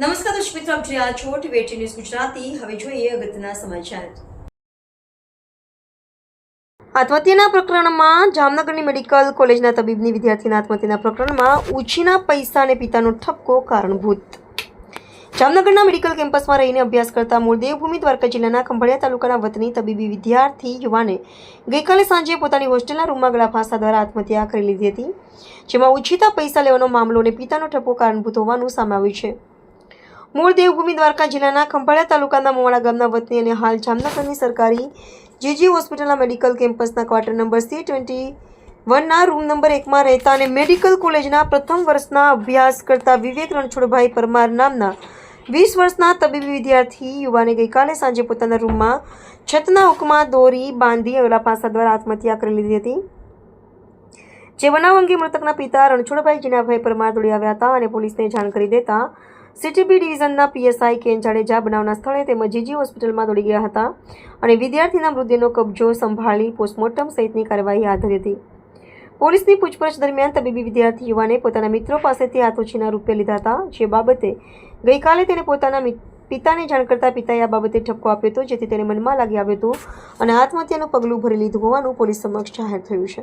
નમસ્કાર દર્શક મિત્રો, આપ જોઈ રહ્યા છો ટીવી ન્યૂઝ ગુજરાતી. હવે જોઈએ અગત્યના સમાચાર. આત્મહત્યાના પ્રકરણમાં જામનગરની મેડિકલ કોલેજના તબીબની વિદ્યાર્થીના આત્મહત્યાના પ્રકરણમાં ઉછીના પૈસા અને પિતાનો ઠપકો કારણભૂત. જામનગરના મેડિકલ કેમ્પસમાં રહીને અભ્યાસ કરતા મૂળ દેવભૂમિ દ્વારકા જિલ્લાના ખંભાળિયા તાલુકાના વતની તબીબી વિદ્યાર્થી યુવાને ગઈકાલે સાંજે પોતાની હોસ્ટેલના રૂમમાં ગળા ફાંસા દ્વારા આત્મહત્યા કરી લીધી હતી, જેમાં ઉછીતા પૈસા લેવાનો મામલો અને પિતાનો ઠપકો કારણભૂત હોવાનું સામે આવ્યું છે. મૂળ દેવભૂમિ દ્વારકા જિલ્લાના ખંભાળિયા તાલુકાના મોવાડા ગામના વતની અને હાલ જામનગરની સરકારી જીજી હોસ્પિટલના મેડિકલ કેમ્પસના ક્વાર્ટર નંબર સી ટ્વેન્ટી વનના રૂમ નંબર એકમાં રહેતા અને મેડિકલ કોલેજના પ્રથમ વર્ષના અભ્યાસ કરતા વિવેક રણછોડભાઈ પરમાર નામના વીસ વર્ષના તબીબી વિદ્યાર્થી યુવાને ગઈકાલે સાંજે પોતાના રૂમમાં છતના હુકમાં દોરી બાંધી અગલા પાસા દ્વારા આત્મહત્યા કરી લીધી હતી. જે બનાવ અંગે મૃતકના પિતા રણછોડભાઈ જીનાભાઈ પરમાર દોડી આવ્યા હતા અને પોલીસને જાણ કરી દેતા સીટીબી ડિવિઝનના પીએસઆઈ કેન જાડેજા બનાવના સ્થળે તેમજ જીજી હોસ્પિટલમાં દોડી ગયા હતા અને વિદ્યાર્થીના મૃતદેહનો કબજો સંભાળી પોસ્ટમોર્ટમ સહિતની કાર્યવાહી હાથ ધરી હતી. પોલીસની પૂછપરછ દરમિયાન તબીબી વિદ્યાર્થી યુવાને પોતાના મિત્રો પાસેથી હાથોછીના રૂપિયા લીધા હતા, જે બાબતે ગઈકાલે તેને પોતાના પિતાને જાણ કરતા પિતાએ આ બાબતે ઠપકો આપ્યો હતો, જેથી તેને મનમાં લાગી આવ્યું હતું અને આત્મહત્યાનું પગલું ભરી લીધું હોવાનું પોલીસ સમક્ષ જાહેર થયું છે.